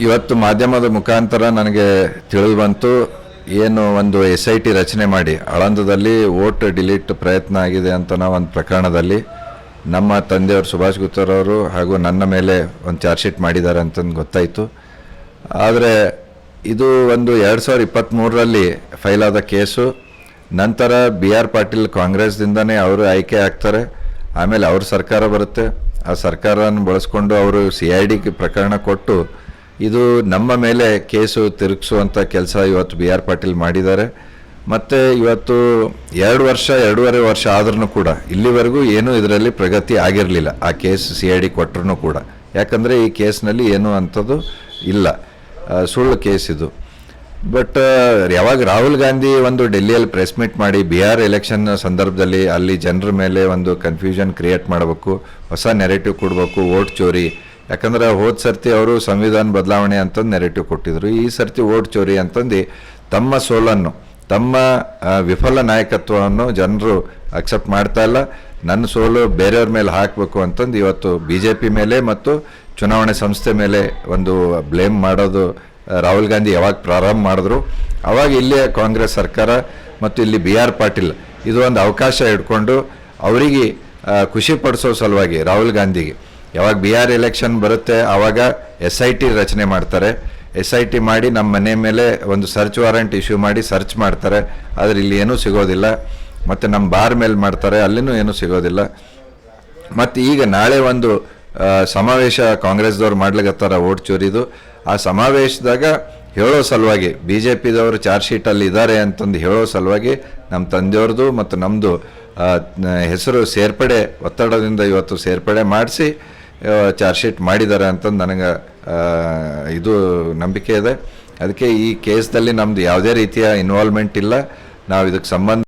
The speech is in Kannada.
ಇವತ್ತು ಮಾಧ್ಯಮದ ಮುಖಾಂತರ ನನಗೆ ತಿಳಿದು ಬಂತು ಏನು ಒಂದು ಎಸ್ ಐ ಟಿ ರಚನೆ ಮಾಡಿ ಆಳಂದದಲ್ಲಿ ವೋಟ್ ಡಿಲೀಟ್ ಪ್ರಯತ್ನ ಆಗಿದೆ ಅಂತ ನಾವು ಒಂದು ಪ್ರಕರಣದಲ್ಲಿ ನಮ್ಮ ತಂದೆಯವರು ಸುಭಾಷ್ ಗುತ್ತರವರು ಹಾಗೂ ನನ್ನ ಮೇಲೆ ಒಂದು ಚಾರ್ಜ್ ಶೀಟ್ ಮಾಡಿದ್ದಾರೆ ಅಂತಂದು ಗೊತ್ತಾಯಿತು. ಆದರೆ ಇದು ಒಂದು ಎರಡು ಸಾವಿರದ ಇಪ್ಪತ್ತ್ಮೂರರಲ್ಲಿ ಫೈಲ್ ಆದ ಕೇಸು. ನಂತರ ಬಿ ಆರ್ ಪಾಟೀಲ್ ಕಾಂಗ್ರೆಸ್ದಿಂದನೇ ಅವರು ಆಯ್ಕೆ ಆಗ್ತಾರೆ. ಆಮೇಲೆ ಅವ್ರ ಸರ್ಕಾರ ಬರುತ್ತೆ. ಆ ಸರ್ಕಾರವನ್ನು ಬಳಸ್ಕೊಂಡು ಅವರು ಸಿ ಐ ಡಿಗೆ ಪ್ರಕರಣ ಕೊಟ್ಟು ಇದು ನಮ್ಮ ಮೇಲೆ ಕೇಸು ತಿರುಗಿಸುವಂಥ ಕೆಲಸ ಇವತ್ತು ಬಿ ಆರ್ ಪಾಟೀಲ್ ಮಾಡಿದ್ದಾರೆ. ಮತ್ತು ಇವತ್ತು ಎರಡು ವರ್ಷ, ಎರಡೂವರೆ ವರ್ಷ ಆದ್ರೂ ಕೂಡ ಇಲ್ಲಿವರೆಗೂ ಏನೂ ಇದರಲ್ಲಿ ಪ್ರಗತಿ ಆಗಿರಲಿಲ್ಲ. ಆ ಕೇಸ್ ಸಿ ಐ ಡಿ ಕೊಟ್ಟರು ಕೂಡ. ಯಾಕಂದರೆ ಈ ಕೇಸ್ನಲ್ಲಿ ಏನು ಅಂಥದ್ದು ಇಲ್ಲ. ಸುಳ್ಳು ಕೇಸ್ ಇದು. ಬಟ್ ಯಾವಾಗ ರಾಹುಲ್ ಗಾಂಧಿ ಒಂದು ಡೆಲ್ಲಿಯಲ್ಲಿ ಪ್ರೆಸ್ ಮೀಟ್ ಮಾಡಿ ಬಿಹಾರ್ ಎಲೆಕ್ಷನ್ ಸಂದರ್ಭದಲ್ಲಿ ಅಲ್ಲಿ ಜನರ ಮೇಲೆ ಒಂದು ಕನ್ಫ್ಯೂಷನ್ ಕ್ರಿಯೇಟ್ ಮಾಡಬೇಕು, ಹೊಸ ನೆರೆಟಿವ್ ಕೊಡಬೇಕು ವೋಟ್ ಚೋರಿ ಯಾಕಂದ್ರೆ ಹೋದ ಸರ್ತಿ ಅವರು ಸಂವಿಧಾನ ಬದಲಾವಣೆ ಅಂತಂದು ನೆರೆಟಿವ್ ಕೊಟ್ಟಿದ್ರು. ಈ ಸರ್ತಿ ಓಟ್ ಚೋರಿ ಅಂತಂದು ತಮ್ಮ ಸೋಲನ್ನು, ತಮ್ಮ ವಿಫಲ ನಾಯಕತ್ವವನ್ನು ಜನರು ಅಕ್ಸೆಪ್ಟ್ ಮಾಡ್ತಾ ಇಲ್ಲ. ನನ್ನ ಸೋಲು ಬೇರೆಯವ್ರ ಮೇಲೆ ಹಾಕಬೇಕು ಅಂತಂದು ಇವತ್ತು ಬಿ ಜೆ ಪಿ ಮೇಲೆ ಮತ್ತು ಚುನಾವಣೆ ಸಂಸ್ಥೆ ಮೇಲೆ ಒಂದು ಬ್ಲೇಮ್ ಮಾಡೋದು ರಾಹುಲ್ ಗಾಂಧಿ ಯಾವಾಗ ಪ್ರಾರಂಭ ಮಾಡಿದ್ರು. ಅವಾಗ ಇಲ್ಲಿಯ ಕಾಂಗ್ರೆಸ್ ಸರ್ಕಾರ ಮತ್ತು ಇಲ್ಲಿ ಬಿ ಆರ್ ಪಾಟೀಲ್ ಇದು ಒಂದು ಅವಕಾಶ ಇಟ್ಕೊಂಡು ಅವರಿಗೆ ಖುಷಿ ಪಡಿಸೋ ಸಲುವಾಗಿ ರಾಹುಲ್ ಗಾಂಧಿಗೆ. ಯಾವಾಗ ಬಿ ಆರ್ ಎಲೆಕ್ಷನ್ ಬರುತ್ತೆ ಆವಾಗ ಎಸ್ ಐ ಟಿ ರಚನೆ ಮಾಡ್ತಾರೆ. ಎಸ್ ಐ ಟಿ ಮಾಡಿ ನಮ್ಮ ಮನೆ ಮೇಲೆ ಒಂದು ಸರ್ಚ್ ವಾರಂಟ್ ಇಶ್ಯೂ ಮಾಡಿ ಸರ್ಚ್ ಮಾಡ್ತಾರೆ. ಆದರೆ ಇಲ್ಲಿ ಏನೂ ಸಿಗೋದಿಲ್ಲ. ಮತ್ತು ನಮ್ಮ ಬಾರ್ ಮೇಲೆ ಮಾಡ್ತಾರೆ, ಅಲ್ಲಿನೂ ಏನೂ ಸಿಗೋದಿಲ್ಲ. ಮತ್ತು ಈಗ ನಾಳೆ ಒಂದು ಸಮಾವೇಶ ಕಾಂಗ್ರೆಸ್ದವ್ರು ಮಾಡ್ಲಿಕತ್ತಾರ ವೋಟ್ ಚೋರಿದು. ಆ ಸಮಾವೇಶದಾಗ ಹೇಳೋ ಸಲುವಾಗಿ ಬಿ ಜೆ ಪಿದವರು ಚಾರ್ಜ್ ಶೀಟಲ್ಲಿ ಇದ್ದಾರೆ ಅಂತಂದು ಹೇಳೋ ಸಲುವಾಗಿ ನಮ್ಮ ತಂದೆಯವ್ರದ್ದು ಮತ್ತು ನಮ್ಮದು ಹೆಸರು ಸೇರ್ಪಡೆ, ಒತ್ತಡದಿಂದ ಇವತ್ತು ಸೇರ್ಪಡೆ ಮಾಡಿಸಿ ಚಾರ್ಜ್ ಶೀಟ್ ಮಾಡಿದ್ದಾರೆ ಅಂತಂದು ನನಗೆ ಇದು ನಂಬಿಕೆ ಇದೆ. ಅದಕ್ಕೆ ಈ ಕೇಸ್ದಲ್ಲಿ ನಮ್ಮದು ಯಾವುದೇ ರೀತಿಯ ಇನ್ವಾಲ್ವ್ಮೆಂಟ್ ಇಲ್ಲ. ನಾವು ಇದಕ್ಕೆ ಸಂಬಂಧ